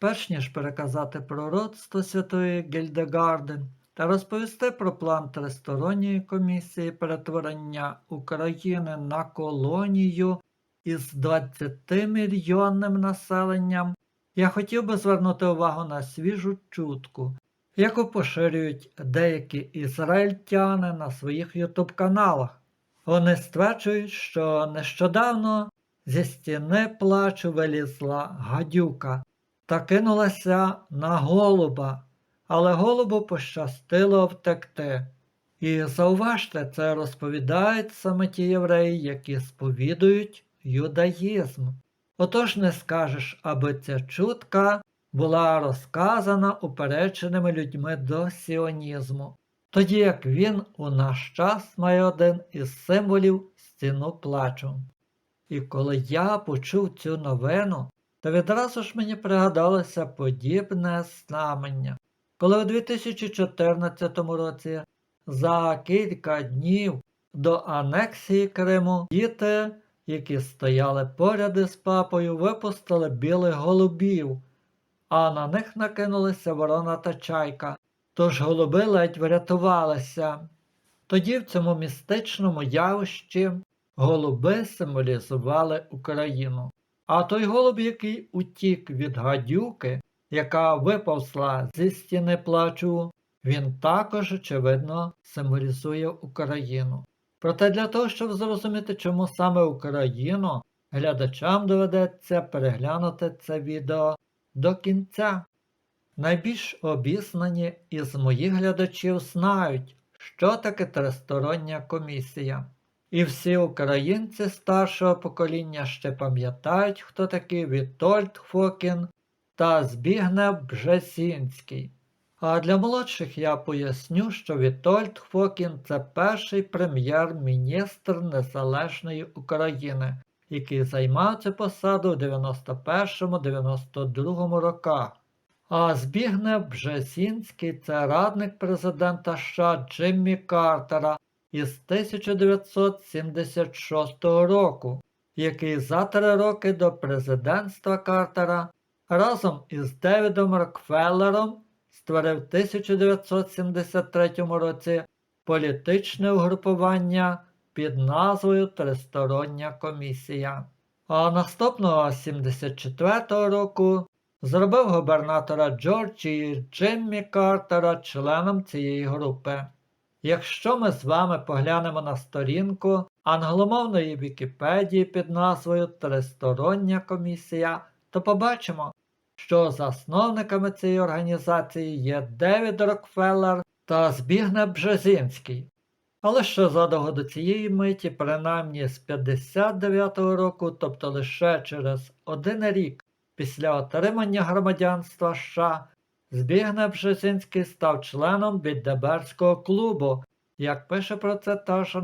перш ніж переказати пророцтво святої Гільдегарден та розповісти про план тристоронньої комісії перетворення України на колонію із 20-мільйонним населенням, я хотів би звернути увагу на свіжу чутку, яку поширюють деякі ізраїльтяни на своїх ютуб-каналах. Вони стверджують, що нещодавно зі стіни плачу вилізла гадюка та кинулася на голуба, але голубу пощастило втекти. І зауважте, це розповідають саме ті євреї, які сповідують юдаїзм. Отож не скажеш, аби ця чутка була розказана упередженими людьми до сіонізму, тоді як він у наш час має один із символів стіну плачу. І коли я почув цю новину, то відразу ж мені пригадалося подібне знамення, коли у 2014 році за кілька днів до анексії Криму діти, які стояли поряд із папою, випустили білих голубів, а на них накинулися ворона та чайка, тож голуби ледь врятувалися. Тоді в цьому містичному явищі голуби символізували Україну. А той голуб, який утік від гадюки, яка виповзла зі стіни плачу, він також, очевидно, символізує Україну. Проте для того, щоб зрозуміти, чому саме Україну, глядачам доведеться переглянути це відео до кінця. Найбільш обізнані із моїх глядачів знають, що таке тристороння комісія. І всі українці старшого покоління ще пам'ятають, хто такий Вітольд Фокін та Збігнев Бжесінський. А для молодших я поясню, що Вітольд Фокін це перший прем'єр-міністр Незалежної України, який займав цю посаду у 91-92 роках. А Збігнев Бжесінський це радник президента США Джиммі Картера із 1976 року, який за три роки до президентства Картера разом із Девідом Рокфеллером створив в 1973 році політичне угрупування під назвою Тристороння комісія. А наступного 74 року зробив губернатора Джорджії Джиммі Картера членом цієї групи. Якщо ми з вами поглянемо на сторінку англомовної Вікіпедії під назвою Тристороння комісія, то побачимо, що засновниками цієї організації є Девід Рокфеллер та Збігнев Бжезінський. Але ще задовго до цієї миті, принаймні з 59-го року, тобто лише через один рік після отримання громадянства США, Збігнев Бжезінський став членом Біддеберського клубу, як пише про це та ж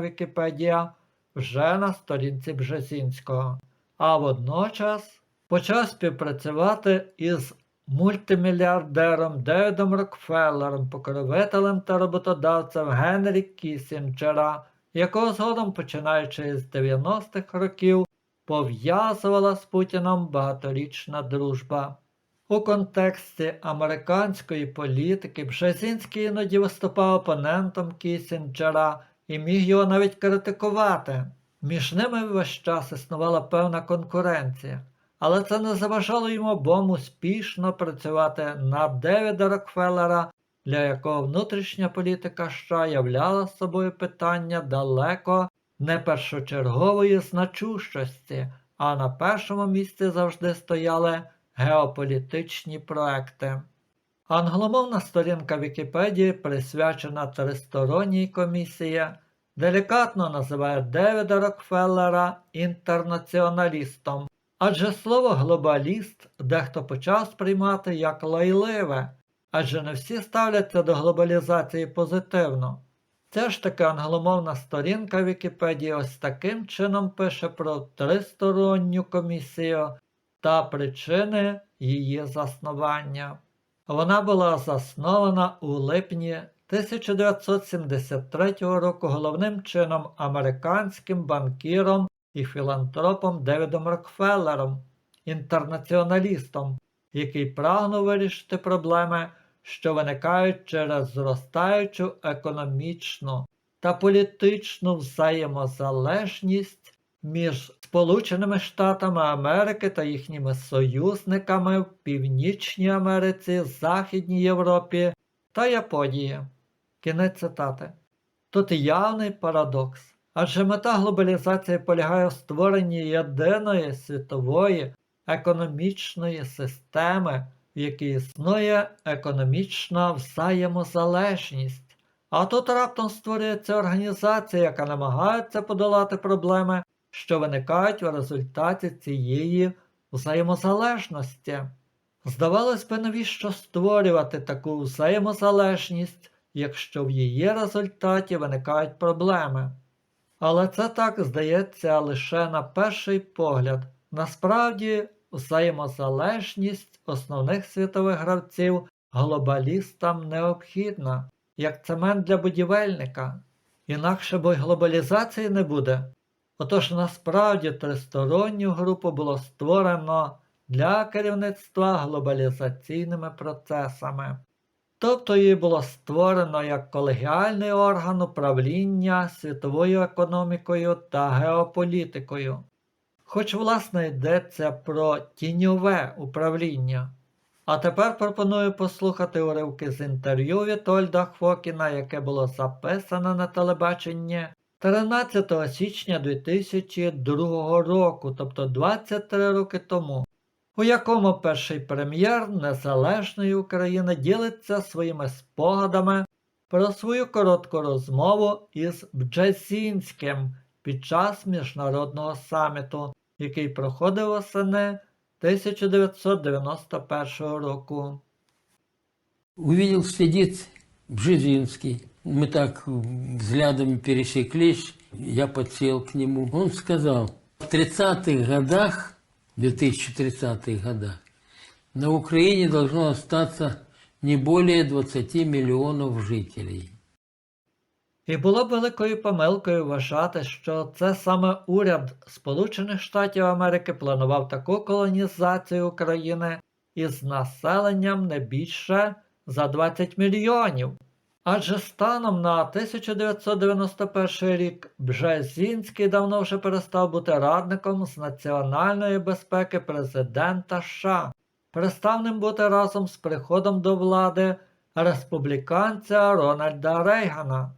Вікіпедія, вже на сторінці Бжезінського. А водночас почав співпрацювати із мультимільярдером Девідом Рокфеллером, покровителем та роботодавцем Генрі Кісінджера, якого згодом, починаючи з 90-х років, пов'язувала з Путіном багаторічна дружба. У контексті американської політики Бжезінський іноді виступав опонентом Кісінджера і міг його навіть критикувати. Між ними весь час існувала певна конкуренція, але це не заважало йому обом успішно працювати на Девіда Рокфеллера, для якого внутрішня політика США являла собою питання далеко не першочергової значущості, а на першому місці завжди стояли геополітичні проекти. Англомовна сторінка Вікіпедії, присвячена тристоронній комісії, делікатно називає Девіда Рокфеллера інтернаціоналістом, адже слово глобаліст дехто почав сприймати як лайливе, адже не всі ставляться до глобалізації позитивно. Це ж таки англомовна сторінка Вікіпедії ось таким чином пише про тристоронню комісію та причини її заснування. Вона була заснована у липні 1973 року головним чином американським банкіром і філантропом Девідом Рокфеллером, інтернаціоналістом, який прагнув вирішити проблеми, що виникають через зростаючу економічну та політичну взаємозалежність між Сполученими Штатами Америки та їхніми союзниками в Північній Америці, Західній Європі та Японії. Кінець цитати. Тут явний парадокс. Адже мета глобалізації полягає в створенні єдиної світової економічної системи, в якій існує економічна взаємозалежність. А тут раптом створюється організація, яка намагається подолати проблеми, що виникають в результаті цієї взаємозалежності. Здавалось би, навіщо створювати таку взаємозалежність, якщо в її результаті виникають проблеми. Але це так здається лише на перший погляд. Насправді, взаємозалежність основних світових гравців глобалістам необхідна, як цемент для будівельника. Інакше й глобалізації не буде. Отож насправді тристоронню групу було створено для керівництва глобалізаційними процесами. Тобто її було створено як колегіальний орган управління світовою економікою та геополітикою. Хоч, власне, йдеться про тіньове управління. А тепер пропоную послухати уривки з інтерв'ю Вітольда Хвокіна, яке було записане на телебаченні 13 січня 2002 року, тобто 23 роки тому, у якому перший прем'єр Незалежної України ділиться своїми спогадами про свою коротку розмову із Бджезінським під час міжнародного саміту, який проходив восени 1991 року. Увидел, сидит Бжезинский. Мы так взглядами пересеклись, я подсел к нему. Он сказал, в 30-х годах, 2030-х годах, на Украине должно остаться не более 20 миллионов жителей. І було б великою помилкою вважати, що це саме уряд Сполучених Штатів Америки планував таку колонізацію України із населенням не більше за 20 мільйонів. Адже станом на 1991 рік Бжезінський давно вже перестав бути радником з національної безпеки президента США, перестав ним бути разом з приходом до влади республіканця Рональда Рейгана.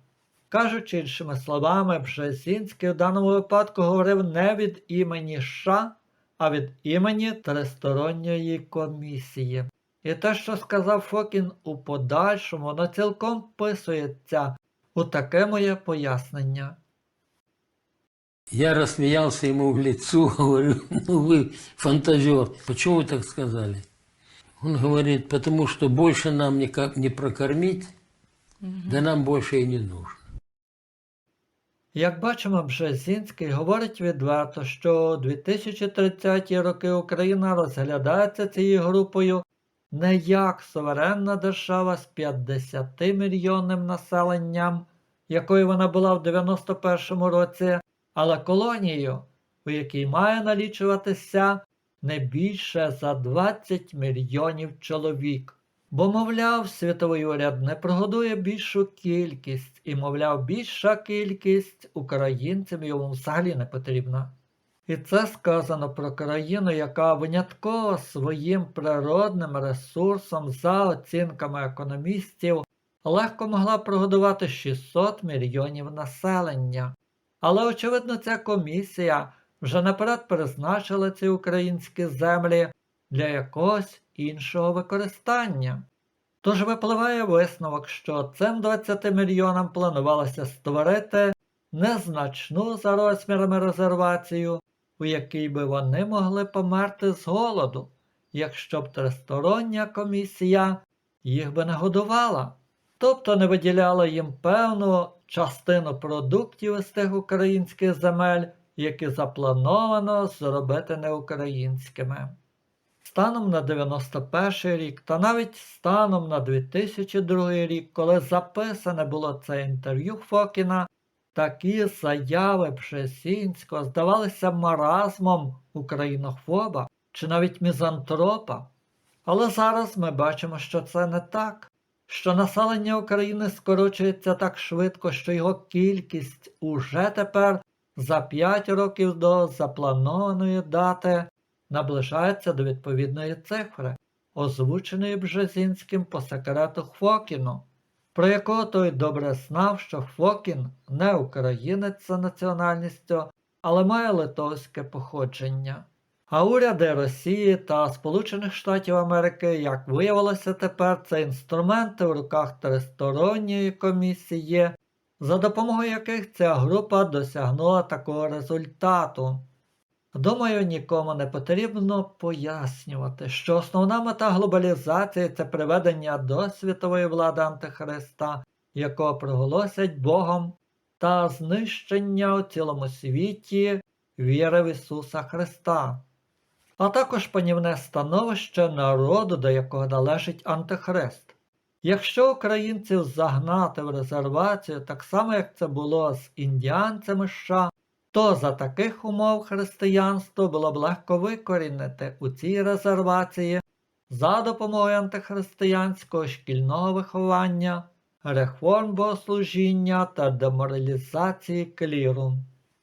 Кажучи іншими словами, Бжезінський у даному випадку говорив не від імені США, а від імені Тристоронньої комісії. І те, що сказав Фокін у подальшому, воно цілком вписується у таке моє пояснення. Я рассмеялся ему в лицо, говорю, ну вы фантазер. Почему вы так сказали? Он говорит, потому что больше нам никак не прокормить, да нам больше и не нужно. Як бачимо, Бжезінський говорить відверто, що 2030 роки Україна розглядається цією групою не як суверенна держава з 50 мільйонним населенням, якою вона була в 91-му році, але колонією, у якій має налічуватися не більше за 20 мільйонів чоловік. Бо, мовляв, світовий уряд не прогодує більшу кількість, і, мовляв, більша кількість українцям йому взагалі не потрібна. І це сказано про країну, яка винятково своїм природним ресурсом, за оцінками економістів, легко могла прогодувати 600 мільйонів населення. Але, очевидно, ця комісія вже наперед призначила ці українські землі для якогось іншого використання. Тож випливає висновок, що цим 20 мільйонам планувалося створити незначну за розмірами резервацію, у якій би вони могли померти з голоду, якщо б тристороння комісія їх би не годувала, тобто не виділяла їм певну частину продуктів із тих українських земель, які заплановано зробити неукраїнськими. Станом на 91 рік та навіть станом на 2002 рік, коли записане було це інтерв'ю Фокіна, такі заяви Пшесінського здавалися маразмом українофоба чи навіть мізантропа. Але зараз ми бачимо, що це не так, що населення України скорочується так швидко, що його кількість уже тепер за 5 років до запланованої дати наближається до відповідної цифри, озвученої Бжезінським по секрету Хвокіну, про якого той добре знав, що Хвокін не українець за національністю, але має литовське походження. А уряди Росії та Сполучених Штатів Америки, як виявилося тепер, це інструменти в руках тристоронньої комісії, за допомогою яких ця група досягнула такого результату. Думаю, нікому не потрібно пояснювати, що основна мета глобалізації це приведення до світової влади Антихриста, якого проголосять Богом, та знищення у цілому світі віри в Ісуса Христа, а також панівне становище народу, до якого належить Антихрист. Якщо українців загнати в резервацію, так само як це було з індіанцями США, то за таких умов християнство було б легко викорінити у цій резервації за допомогою антихристиянського шкільного виховання, реформ богослужіння та деморалізації кліру.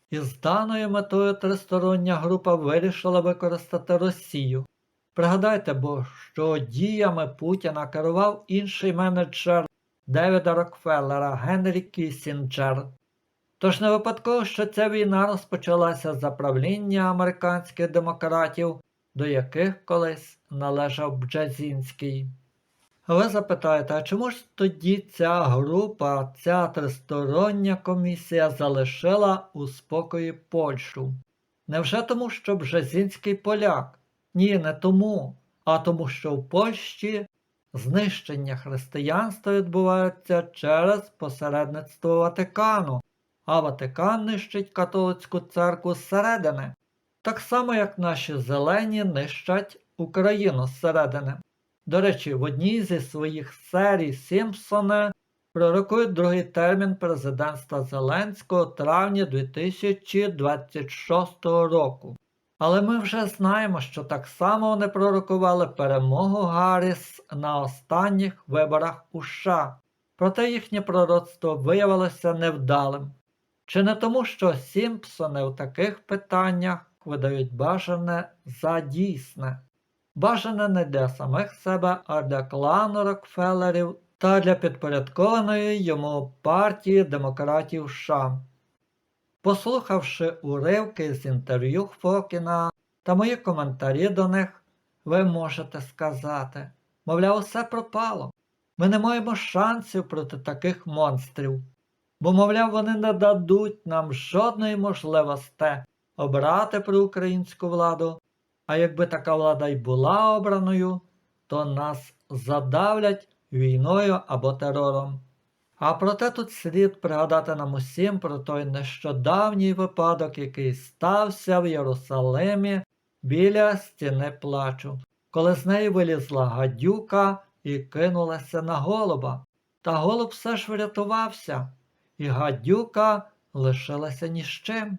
Із даною метою тристороння група вирішила використати Росію. Пригадайте, бо що діями Путіна керував інший менеджер Девіда Рокфеллера Генрі Кісінджер. Тож не випадково, що ця війна розпочалася за правління американських демократів, до яких колись належав Бджезінський. Ви запитаєте, а чому ж тоді ця група, ця тристороння комісія залишила у спокої Польщу? Невже тому, що Бжезінський поляк? Ні, не тому, а тому, що в Польщі знищення християнства відбувається через посередництво Ватикану, а Ватикан нищить католицьку церкву зсередини, так само як наші зелені нищать Україну зсередини. До речі, в одній зі своїх серій Сімпсони пророкують другий термін президентства Зеленського травня 2026 року. Але ми вже знаємо, що так само вони пророкували перемогу Гарріс на останніх виборах у США. Проте їхнє пророцтво виявилося невдалим. Чи не тому, що Сімпсони в таких питаннях видають бажане за дійсне? Бажане не для самих себе, а для клану Рокфеллерів та для підпорядкованої йому партії демократів США. Послухавши уривки з інтерв'ю Фокіна та мої коментарі до них, ви можете сказати, мовляв, усе пропало. Ми не маємо шансів проти таких монстрів, бо, мовляв, вони не дадуть нам жодної можливості обрати проукраїнську владу, а якби така влада й була обраною, то нас задавлять війною або терором. А проте тут слід пригадати нам усім про той нещодавній випадок, який стався в Єрусалимі біля стіни плачу, коли з неї вилізла гадюка і кинулася на голуба. Та голуб все ж врятувався, і гадюка лишилася ні з чим.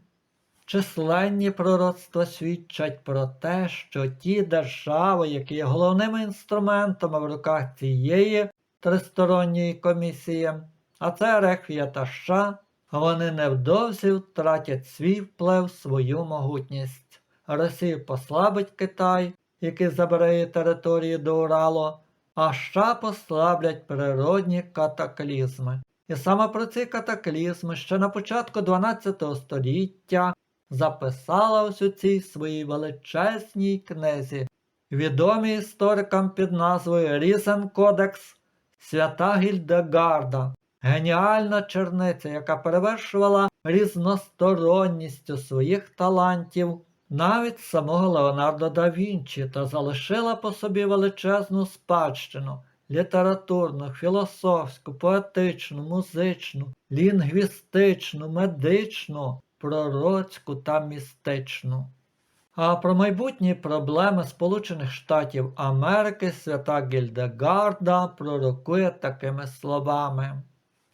Численні пророцтва свідчать про те, що ті держави, які є головними інструментами в руках цієї тристоронньої комісії, а це Рехвія та США, вони невдовзі втратять свій вплив, свою могутність. Росія послабить Китай, який забере її території до Уралу, а США послаблять природні катаклізми. І саме про ці катаклізми ще на початку 12 століття записала ось у цій своїй величезній книзі, відомій історикам під назвою Різен Кодекс Свята Гільдегарда, геніальна черниця, яка перевершувала різносторонністю своїх талантів навіть самого Леонардо да Вінчі та залишила по собі величезну спадщину літературну, філософську, поетичну, музичну, лінгвістичну, медичну, пророцьку та містичну. А про майбутні проблеми Сполучених Штатів Америки свята Гільдегарда пророкує такими словами.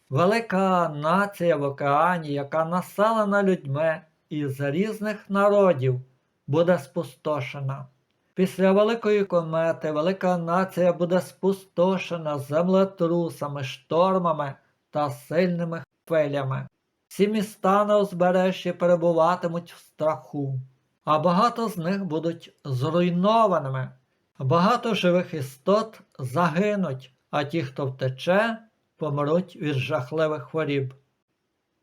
Велика нація в океані, яка населена людьми із різних народів, буде спустошена. Після великої комети велика нація буде спустошена землетрусами, штормами та сильними хвилями. Всі міста на узбережжі перебуватимуть в страху, а багато з них будуть зруйнованими. Багато живих істот загинуть, а ті, хто втече, помруть від жахливих хворіб.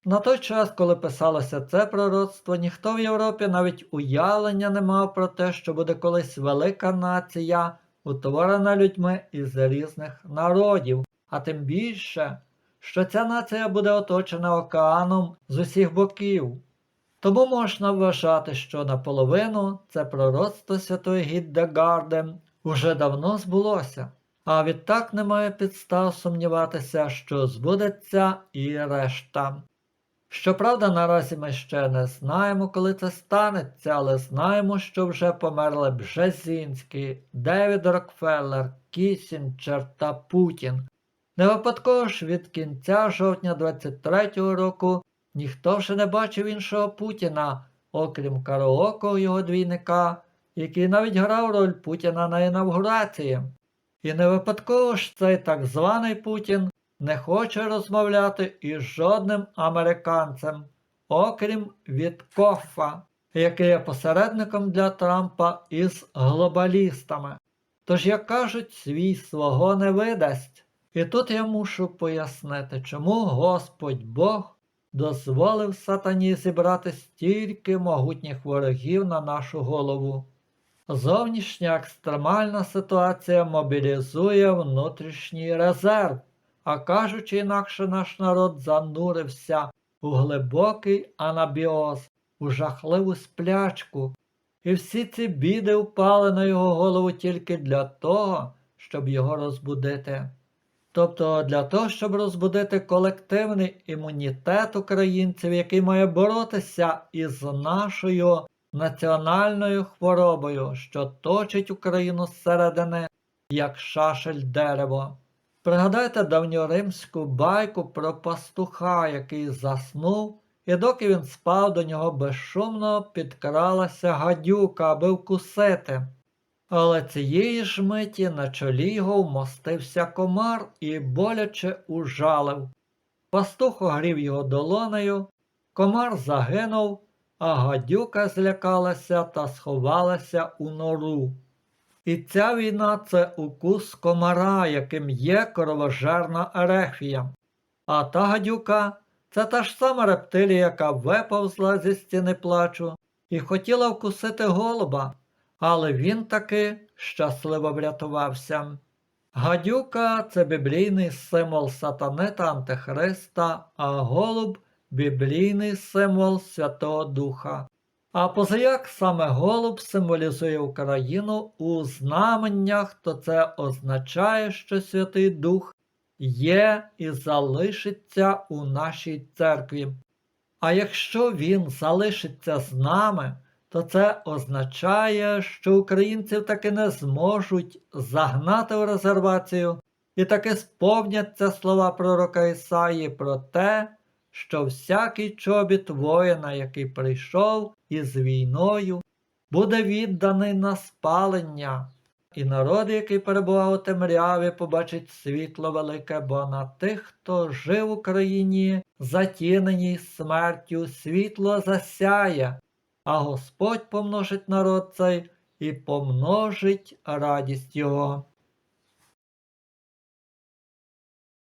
На той час, коли писалося це пророцтво, ніхто в Європі навіть уявлення не мав про те, що буде колись велика нація, утворена людьми із різних народів, а тим більше, що ця нація буде оточена океаном з усіх боків. Тому можна вважати, що наполовину це пророцтво святої Гіддегарди уже давно збулося, а відтак немає підстав сумніватися, що збудеться і решта. Щоправда, наразі ми ще не знаємо, коли це станеться, але знаємо, що вже померли Бжезінський, Девід Рокфеллер, Кісінчер та Путін. Не випадково ж від кінця жовтня 23-го року ніхто вже не бачив іншого Путіна, окрім караокого його двійника, який навіть грав роль Путіна на інавгурації. І не випадково ж цей так званий Путін не хоче розмовляти із жодним американцем, окрім Віткоффа, який є посередником для Трампа із глобалістами. Тож, як кажуть, свій свого не видасть. І тут я мушу пояснити, чому Господь Бог дозволив сатані зібрати стільки могутніх ворогів на нашу голову. Зовнішня екстремальна ситуація мобілізує внутрішній резерв, а кажучи інакше, наш народ занурився у глибокий анабіоз, у жахливу сплячку, і всі ці біди впали на його голову тільки для того, щоб його розбудити. Тобто для того, щоб розбудити колективний імунітет українців, який має боротися із нашою національною хворобою, що точить Україну зсередини, як шашель дерево. Пригадайте давньоримську байку про пастуха, який заснув, і доки він спав, до нього безшумно підкралася гадюка, аби вкусити. Але цієї ж миті на чолі його вмостився комар і боляче ужалив. Пастух огрів його долонею, комар загинув, а гадюка злякалася та сховалася у нору. І ця війна це укус комара, яким є кровожерна ерефія. А та гадюка це та ж сама рептилія, яка виповзла зі стіни плачу і хотіла вкусити голуба, але він таки щасливо врятувався. Гадюка це біблійний символ сатани та Антихриста, а голуб біблійний символ Святого Духа. А позаяк саме голуб символізує Україну у знаменнях, то це означає, що Святий Дух є і залишиться у нашій церкві. А якщо він залишиться з нами, то це означає, що українців таки не зможуть загнати у резервацію і таки сповняться слова пророка Ісаї про те, що всякий чобіт воїна, який прийшов із війною, буде відданий на спалення, і народ, який перебував у темряві, побачить світло велике, бо на тих, хто жив в Україні, затіненій смертю, світло засяє, а Господь помножить народ цей і помножить радість його.